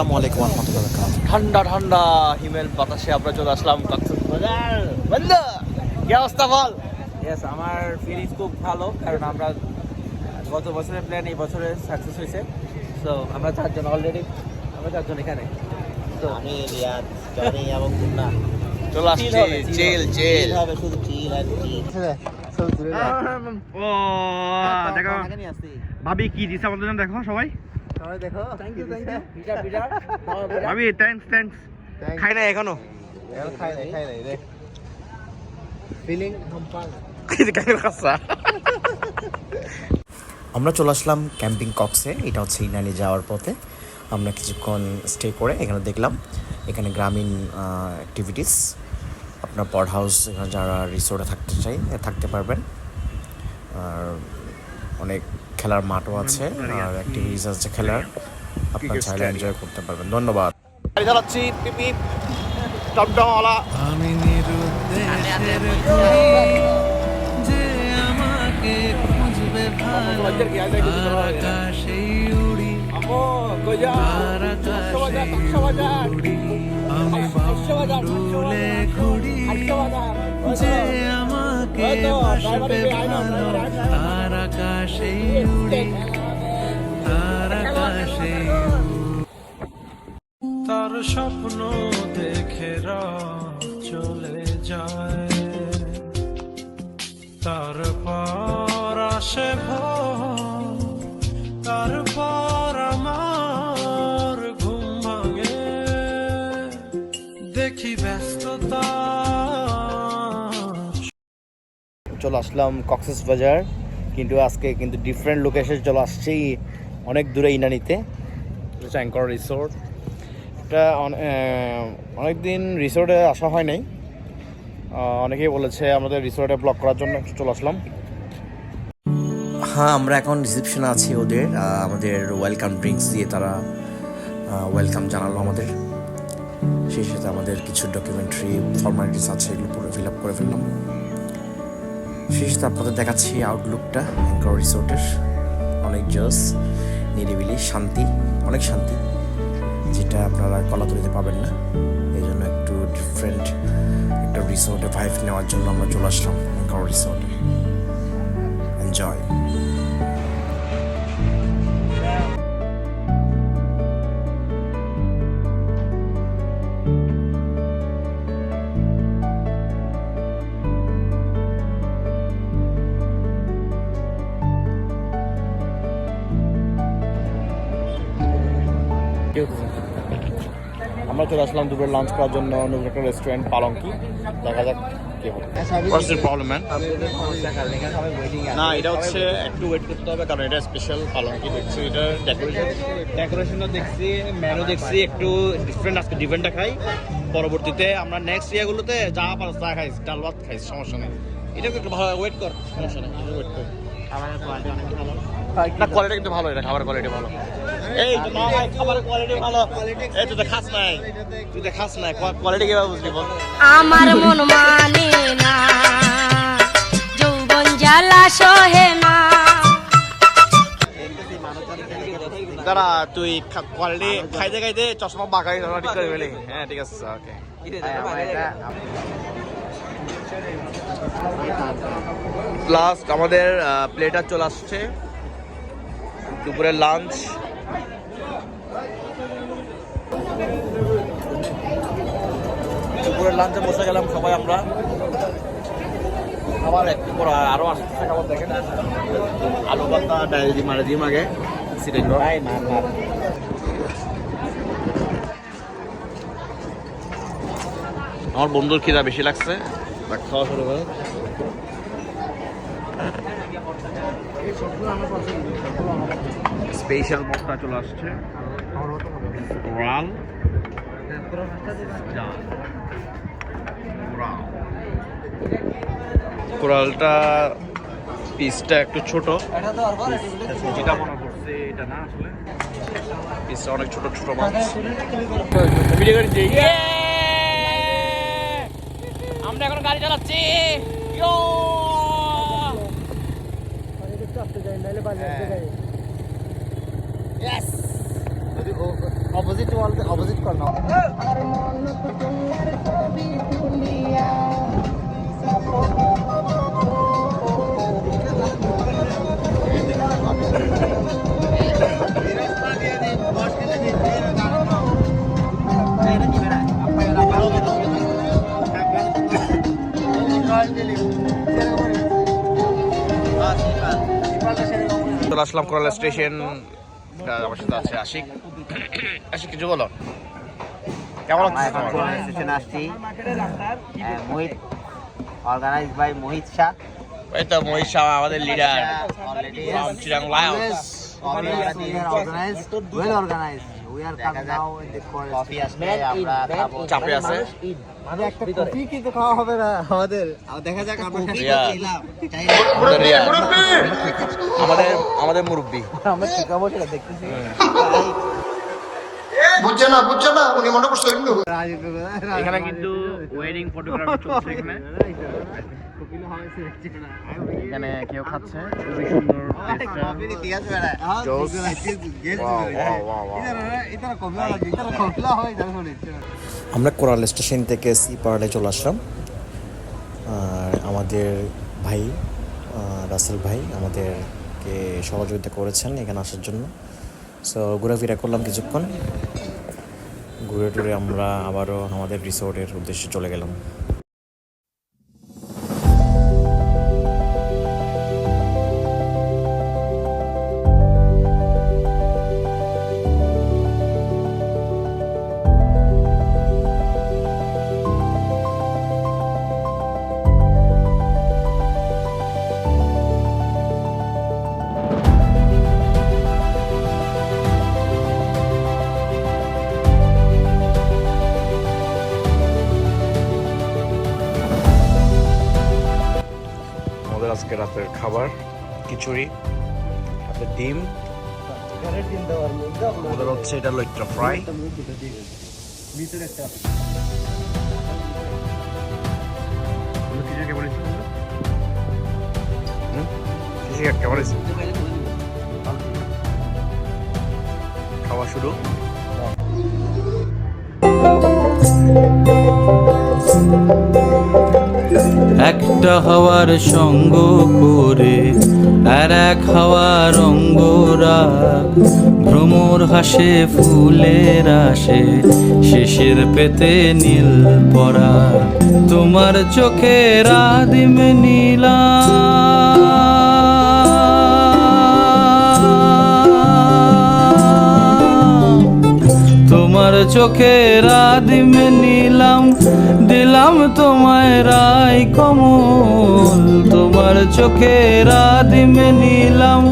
আসসালামু আলাইকুম রহমতুল্লাহ বারাকাতুহু। ঠান্ডা ঠান্ডা হিমেল বাতাসে আমরা চলে আসলাম কি অবস্থা বল? ইয়েস আমার ফিলিংস খুব ভালো কারণ আমরা গত বছরের প্ল্যান এই বছরে সাকসেস হয়েছে। সো আমরা চারজন অলরেডি আমরা চারজন এখানে। তো আমি রিয়াদ জনি এবং মুন্না। চলে আসছি। জেল জেল হবে। শুধু চিল আর চিল দেখো। ভাবি কি দিছে আমাদের জন্য দেখো সবাই। সবাই দেখো। Thank you thank you Peter Peter ভাবি থ্যাঙ্কস থ্যাঙ্কস খাই না এখনও। খাই নাই খাই নাই রে ফিলিং হাম্পাং আমরা চলে আসলাম ক্যাম্পিং কক্সে এটা হচ্ছে ইনালি যাওয়ার পথে। আমরা কিছুক্ষণ স্টে করে এখানে দেখলাম এখানে গ্রামীণ অ্যাক্টিভিটিস আপনার পড হাউস এখানে যারা রিসোর্টে থাকতে চাই থাকতে পারবেন। আর অনেক খেলার মাঠও আছে আর অ্যাক্টিভিটিস আছে খেলার। আপনার চাইলে এনজয় করতে পারবেন। ধন্যবাদ। গাড়ি চালাচ্ছি পিপি টমটমওয়ালা। আমি যে আমাকে খুঁজবে ভালো আকাশে উড়ি। আর আকাশে উড়ি। আমি বাউন্ডুলে ঘুরি। যে আমাকে বাসবে ভালো স্বপ্ন দেখে চলে যায়। তারপর আসে তারপর আমার ঘুম ভাঙে। দেখি ব্যস্ততা। চলে আসলাম কক্সেস বাজার, কিন্তু আজকে কিন্তু ডিফারেন্ট লোকেশন চলে আসছি অনেক দূরে ইনানিতে। চ্যাঙ্কর রিসোর্ট। এটা অনেক দিন রিসোর্টে আসা হয় নাই অনেকেই বলেছে আমাদের রিসোর্টে ব্লক করার জন্য চলে আসলাম। হ্যাঁ আমরা এখন রিসেপশনে আছি ওদের। আমাদের ওয়েলকাম ড্রিঙ্কস দিয়ে তারা ওয়েলকাম জানালো আমাদের। সেই সাথে আমাদের কিছু ডকুমেন্টারি ফর্মালিটিস আছে, এগুলো পুরো ফিল আপ করে ফেললাম। সেই সাথে আপনাদের দেখাচ্ছি আউটলুকটা অ্যাঙ্কর রিসোর্টের অনেক জস নিরিবিলি, শান্তি, অনেক শান্তি। যেটা আপনারা কলাতলিতে পাবেন না। এই জন্য একটু ডিফারেন্ট একটা রিসোর্টে ভাইফ নেওয়ার জন্য আমরা চলে আসলাম রিসোর্টে এনজয় আমরা চলে আসলাম দুপুরে লাঞ্চ করার জন্য নতুন একটা রেস্টুরেন্ট পালঙ্কি দেখা যাক কি হবে problem, না এটা হচ্ছে একটু ওয়েট করতে হবে কারণ এটা স্পেশাল পালঙ্কি দেখছি এটা ডেকোরেশন ডেকোরেশনও দেখছি মেনু দেখছি একটু ডিফারেন্ট আজকে ডিফারেন্টটা খাই। পরবর্তীতে আমরা নেক্সট ইয়ারগুলোতে যা পারো তা খাই ডাল ভাত খাই সমস্যা নেই। এটাকে একটু ভালো ওয়েট কর সমস্যা নেই ওয়েট কর। আমার কোয়ালিটি অনেক ভালো। না কোয়ালিটি কিন্তু ভালো এটা খাবার কোয়ালিটি ভালো। এই তো না ভাই খাবারের কোয়ালিটি ভালো। এই তুই তো খাস নাই। তুই তো খাস নাই। কোয়ালিটি কীভাবে বুঝলি বল? আমার মন মানে না যৌবন জ্বালা সহে না দাঁড়া তুই কোয়ালিটি খাইতে খাইতে চশমা বাঁকাই ঠিক করে ফেলি। হ্যাঁ ঠিক আছে ওকে লাস্ট আমাদের প্লেটার চলে আসছে। দুপুরের লাঞ্চ দুপুরের লাঞ্চে বসে গেলাম সবাই আমরা। খাবার একটু পর আরও আসছে। খাবার দেখেন আলু পাতা ডাল ডিম আর ডিম আগে। সিটাই আমার বন্ধুর খিদা বেশি লাগছে। খাওয়া শুরু করে। স্পেশাল মশলা চলে আসছে। কোরাল কোরালটা পিসটা একটু ছোট। যেটা মনে করছে এটা না আসলে? পিসটা অনেক ছোট ছোট মাছ। আমরা এখন গাড়ি চালাচ্ছি। অপোজিট ওয়াল অপোজিট কর না চলে আসলাম কোরাল স্টেশন। আমার সাথে আছে আশিক। আশিক কিছু বলো। কেমন স্টেশনে আসছি। Mohit organize by Mohit Shah. এই তো শাহ আমাদের leader well organize we are come now in the coral coffee আসলে আমরা চাপে আছে। মানে একটা কফি কিন্তু খাওয়া হবে না। আমাদের দেখা যাক আমরা। আমাদের আমাদের আমাদের মুরব্বী। আমরা শিখাবো সেটা দেখতেছি। এখানে কিন্তু ওয়েডিং ফটোগ্রাফি চলছে এখানে। এখানে কেউ খাচ্ছে? খুবই সুন্দর টেস্টটা জোস ওয়াও ওয়াও ওয়াও আমরা কোরাল স্টেশন থেকে সি পার্লে চলে আসলাম। আর আমাদের ভাই রাসেল ভাই আমাদেরকে সহযোগিতা করেছেন এখানে আসার জন্য। সো ঘোরাফেরা করলাম কিছুক্ষণ। ঘুরে টুরে আমরা আবারও আমাদের রিসোর্টের উদ্দেশ্যে চলে গেলাম। রাতের খাবার খিচুড়ি সাথে ডিম। আমাদের হচ্ছে এটা হলো একটা হয়েছে খাওয়া শুরু। একটা হাওয়ার সঙ্গ করে, আর এক হাওয়ার অঙ্গরা ভ্রমর হাসে, ফুলের আসে, শেষের পেতে নীল পরা তোমার চোখে রাদিম নীলাম চোখে রাদিম নিলাম দিলাম তোমায় রায় কমল। তোমার চোখে রাদিম নিলাম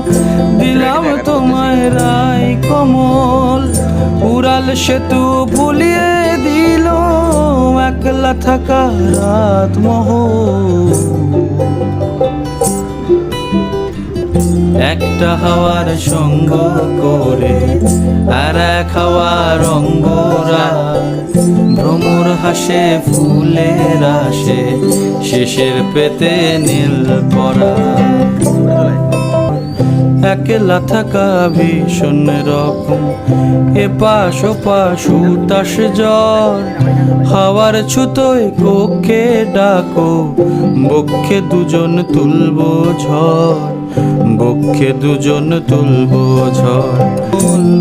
দিলাম তোমায় রায় কমল। উড়াল সেতু ভুলিয়ে দিল একলা থাকা রাত মহল। একটা হাওয়ার সঙ্গ করে আর এক হাওয়ার অঙ্গরা। ভ্রমর হাসে, ফুলের আসে, শেষের পেতে নীল পরা একলা থাকা ভীষণ রকম এ পাশ ও পাশ উতাস জ্বর। হাওয়ার ছুতোয় কোকে ডাকো, বক্ষে দুজন তুলবো ঝড়। বক্ষে দুজন তুলবো ঝড়।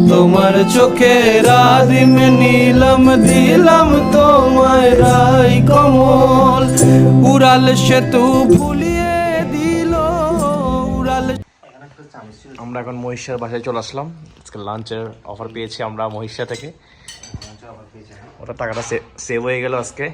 তোমার চোখে রাদিম নিলাম দিলাম তোমায় রাই কমল। উড়াল সেতু ভুলিয়ে দিল উড়াল আমরা এখন মহিষার বাসায় চলে আসলাম। আজকে লাঞ্চের অফার পেয়েছি আমরা মহিষা থেকে। ওটা টাকাটা সেভ হয়ে গেল আজকে।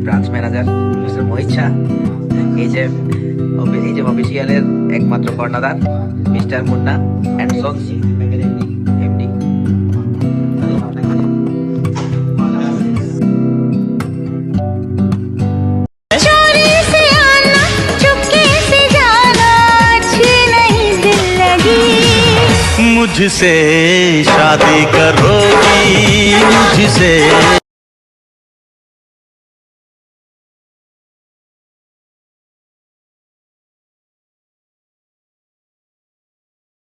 branch manager mister Mohit Shah এই যে অফি- এই যে অফিসিয়ালের একমাত্র কর্ণধার mister Munna and sons MD चोरी से आना चुपके से जाना अच्छी नहीं दिल लगी मुझ मुझसे शादी करोगी मुझसे